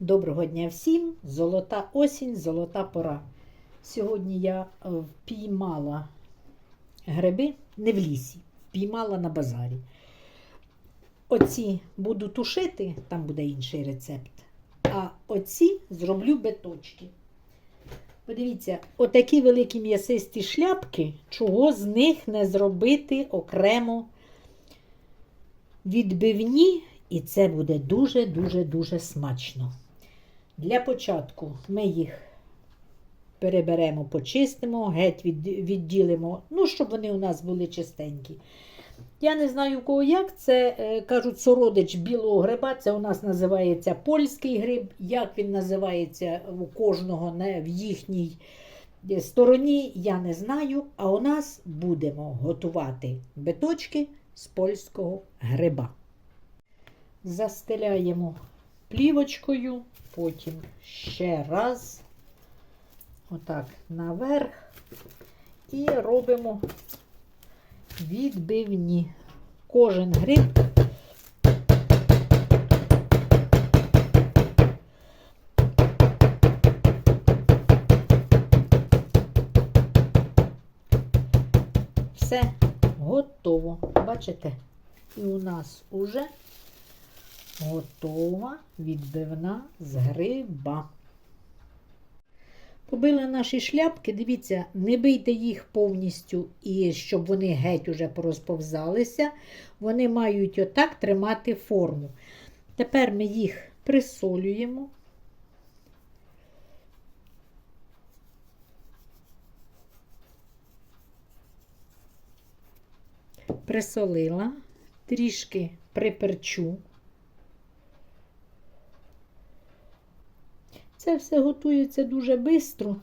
Доброго дня всім! Золота осінь, золота пора. Сьогодні я е, впіймала гриби не в лісі, впіймала на базарі. Оці буду тушити, там буде інший рецепт. А оці зроблю биточки. Подивіться, отакі великі м'ясисті шляпки, чого з них не зробити окремо відбивні, і це буде дуже-дуже-дуже смачно. Для початку ми їх переберемо, почистимо, геть від, відділимо, ну, щоб вони у нас були чистенькі. Я не знаю, у кого як. Це е, кажуть сородич білого гриба. Це у нас називається польський гриб. Як він називається у кожного в їхній е, стороні, я не знаю. А у нас будемо готувати биточки з польського гриба. Застеляємо плівочкою, потім ще раз, отак наверх, і робимо відбивні. Кожен гриб все готово. Бачите? І у нас уже готова відбивна з гриба. Побили наші шляпки, дивіться, не бийте їх повністю, і щоб вони геть уже порозповзалися. Вони мають отак тримати форму. Тепер ми їх присолюємо. Присолила, трішки приперчу. Це все готується дуже швидко.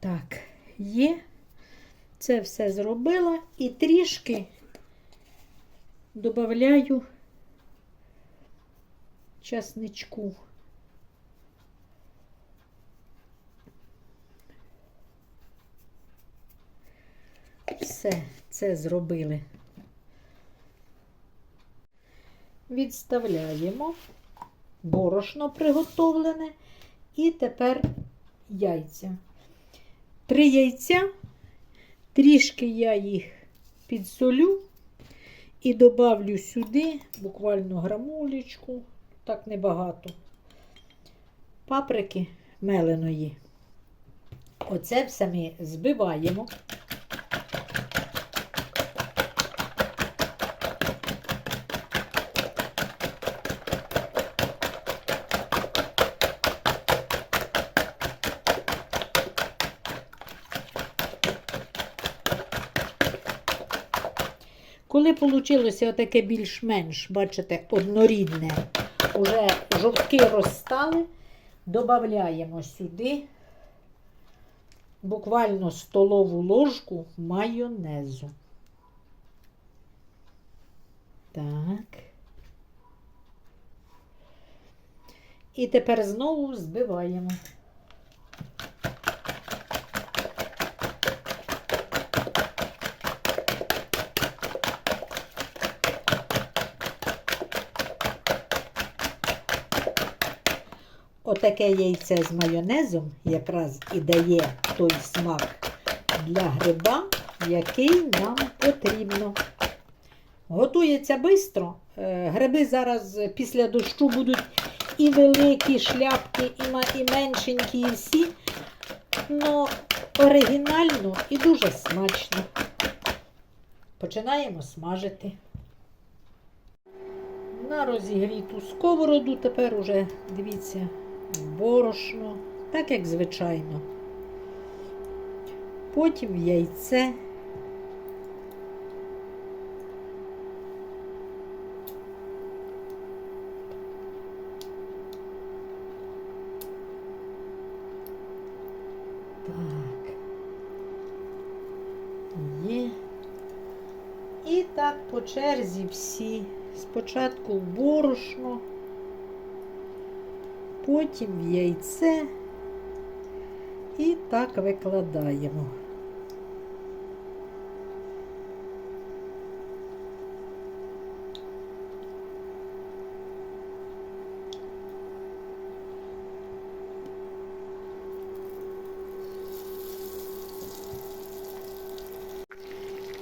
Так, є. Це все зробила і трішки додаю часничку. Все це зробили. Відставляємо борошно приготовлене. І тепер яйця. Три яйця, трішки я їх підсолю і добавлю сюди буквально грамулечку, так небагато, паприки меленої. Оце все ми збиваємо. Коли вийшло таке більш-менш, бачите, однорідне, уже жовтки розстали, додаємо сюди буквально столову ложку майонезу. Так. І тепер знову збиваємо. Отаке яйце з майонезом якраз і дає той смак для гриба, який нам потрібно. Готується швидко. Гриби зараз після дощу будуть і великі шляпки, і меншенькі, і всі. Но оригінально і дуже смачно. Починаємо смажити. На розігріту сковороду тепер уже, дивіться, борошно, так як звичайно. Потім яйце. Так. Є. І так по черзі всі. Спочатку борошно, потім в яйце і так викладаємо.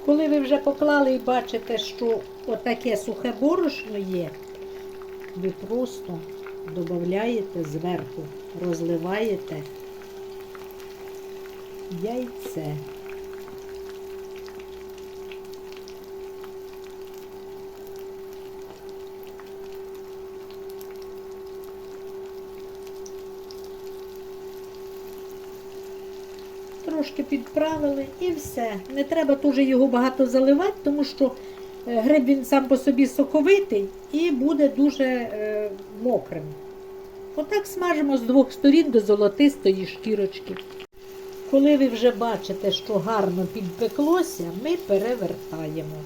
Коли ви вже поклали і бачите, що отаке сухе борошно є, ви просто додаєте зверху, розливаєте яйце. Трошки підправили і все. Не треба дуже його багато заливати, тому що гриб він сам по собі соковитий і буде дуже е, мокрим. Отак смажимо з двох сторін до золотистої шкірочки. Коли ви вже бачите, що гарно підпеклося, ми перевертаємо.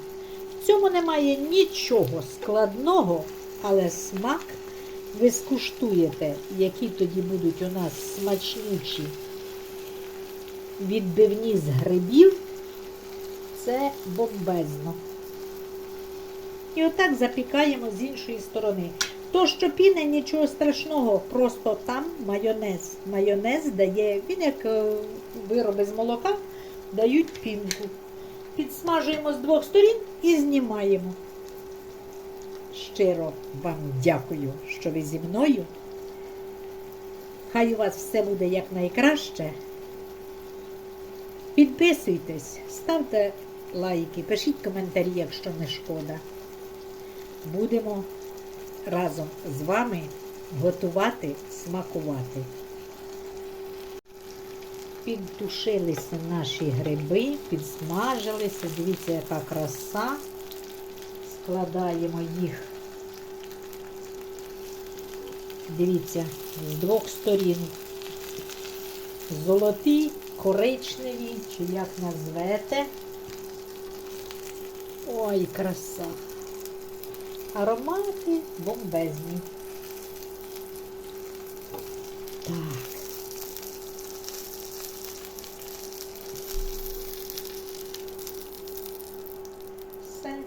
В цьому немає нічого складного, але смак ви скуштуєте, які тоді будуть у нас смачнючі відбивні з грибів. Це бомбезно. І отак запікаємо з іншої сторони. То, що піне, нічого страшного, просто там майонез. Майонез дає, він як е, вироби з молока, дають пінку. Підсмажуємо з двох сторін і знімаємо. Щиро вам дякую, що ви зі мною. Хай у вас все буде якнайкраще. Підписуйтесь, ставте лайки, пишіть коментарі, якщо не шкода. Будемо разом з вами готувати, смакувати. Підтушилися наші гриби, підсмажилися. Дивіться, яка краса. Складаємо їх. Дивіться, з двох сторін. Золоті, коричневі, чи як назвете. Ой, краса. Аромати бомбезні. Так. Все.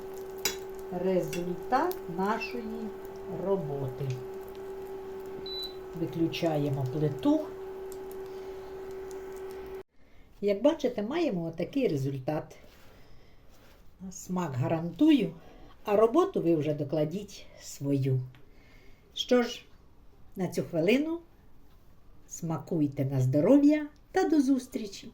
Результат нашої роботи. Виключаємо плиту. Як бачите, маємо отакий результат. Смак гарантую, а роботу ви вже докладіть свою. Що ж, на цю хвилину смакуйте на здоров'я та до зустрічі!